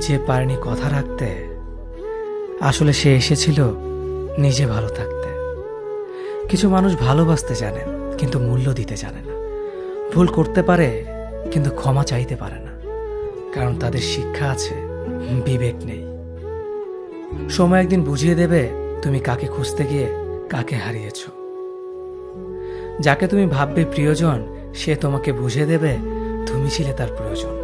যে পারেনি কথা রাখতে, আসলে সে এসেছিল নিজে ভালো থাকতে। কিছু মানুষ ভালোবাসতে জানে, কিন্তু মূল্য দিতে জানে না। ভুল করতে পারে, কিন্তু ক্ষমা চাইতে পারে না। কারণ তাদের শিক্ষা আছে, বিবেক নেই। সময় একদিন বুঝিয়ে দেবে, তুমি কাকে খুঁজতে গিয়ে কাকে হারিয়েছ। যাকে তুমি ভাববে প্রিয়জন, সে তোমাকে বুঝিয়ে দেবে, তুমি ছিলে তার প্রয়োজন।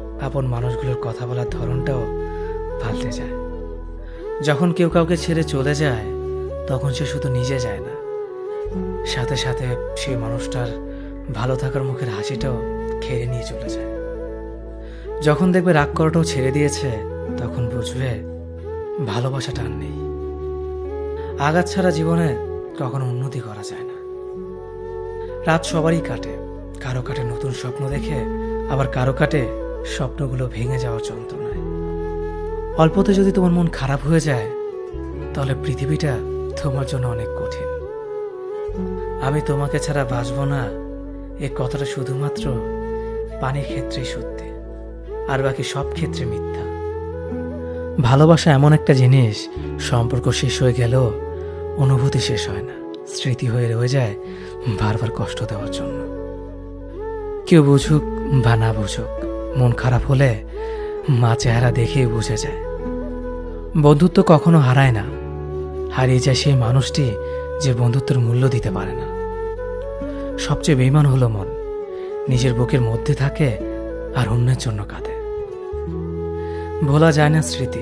আপন মানুষগুলোর কথা বলার ধরনটাও পাল্টে যায়। যখন কেউ কাউকে ছেড়ে চলে যায়, তখন সে শুধু নিজে যায় না। সাথে সাথে সেই মানুষটার ভালো থাকার মুখের হাসিটাও খেয়ে নিয়ে চলে যায়। যখন দেখবে রাগ করাটাও ছেড়ে দিয়েছে, তখন বুঝবে ভালোবাসাটা আর নেই। আঘাত ছাড়া জীবনে কখনো উন্নতি করা যায় না। রাত সবারই কাটে। কারও কাটে নতুন স্বপ্ন দেখে, আবার কারও কাটে স্বপ্নগুলো ভেঙে যাওয়ার যন্ত্রণায়। অল্পতে যদি তোমার মন খারাপ হয়ে যায়, তাহলে পৃথিবীটা তোমার জন্য অনেক কঠিন। আমি তোমাকে ছাড়া বাঁচবো না, এ কথাটা শুধুমাত্র পানির ক্ষেত্রেই সত্যি, আর বাকি সব ক্ষেত্রে মিথ্যা। ভালোবাসা এমন একটা জিনিস, সম্পর্ক শেষ হয়ে গেলেও অনুভূতি শেষ হয় না, স্মৃতি হয়ে রয়ে যায় বারবার কষ্ট দেওয়ার জন্য। কেউ বুঝুক বা না বুঝুক মন খারাপ হলে মা চেহারা দেখেই বুঝে যায়। বন্ধুত্ব কখনো হারায় না। হারিয়ে যায় সেই মানুষটি যে বন্ধুত্বের মূল্য দিতে পারে না। সবচেয়ে বেইমান হলো মন। নিজের বুকের মধ্যে থাকে আর অন্যের জন্য কাঁদে। ভোলা যায় না স্মৃতি,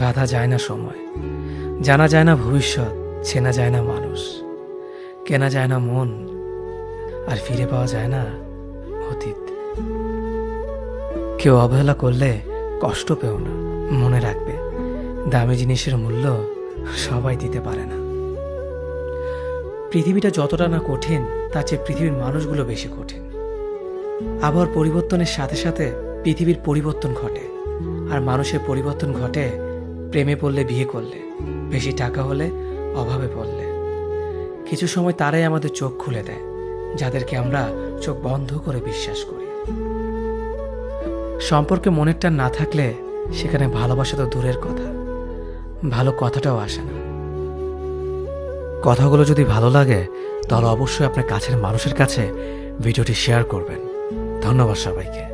বাধা যায় না সময়। জানা যায় না ভবিষ্যৎ, চেনা যায় না মানুষ। কেনা যায় না মন। আর ফিরে পাওয়া যায় না কেউ অবহেলা করলে কষ্ট পেও না, মনে রাখবে। দামি জিনিসের মূল্য সবাই দিতে পারে না। পৃথিবীটা যতটা না কঠিন, তার চেয়ে পৃথিবীর মানুষগুলো বেশি কঠিন। আবহাওয়ার পরিবর্তনের সাথে সাথে পৃথিবীর পরিবর্তন ঘটে। আর মানুষের পরিবর্তন ঘটে প্রেমে পড়লে, বিয়ে করলে, বেশি টাকা হলে, অভাবে পড়লে। কিছু সময় তারাই আমাদের চোখ খুলে দেয়, যাদেরকে আমরা চোখ বন্ধ করে বিশ্বাস করি। সম্পর্কে মনেরটা না থাকলে সেখানে ভালোবাসা তো দূরের কথা। ভালো কথাটাও আসে না। কথাগুলো যদি ভালো লাগে, তাহলে অবশ্যই আপনার কাছের মানুষের কাছে ভিডিওটি শেয়ার করবেন। ধন্যবাদ সবাইকে।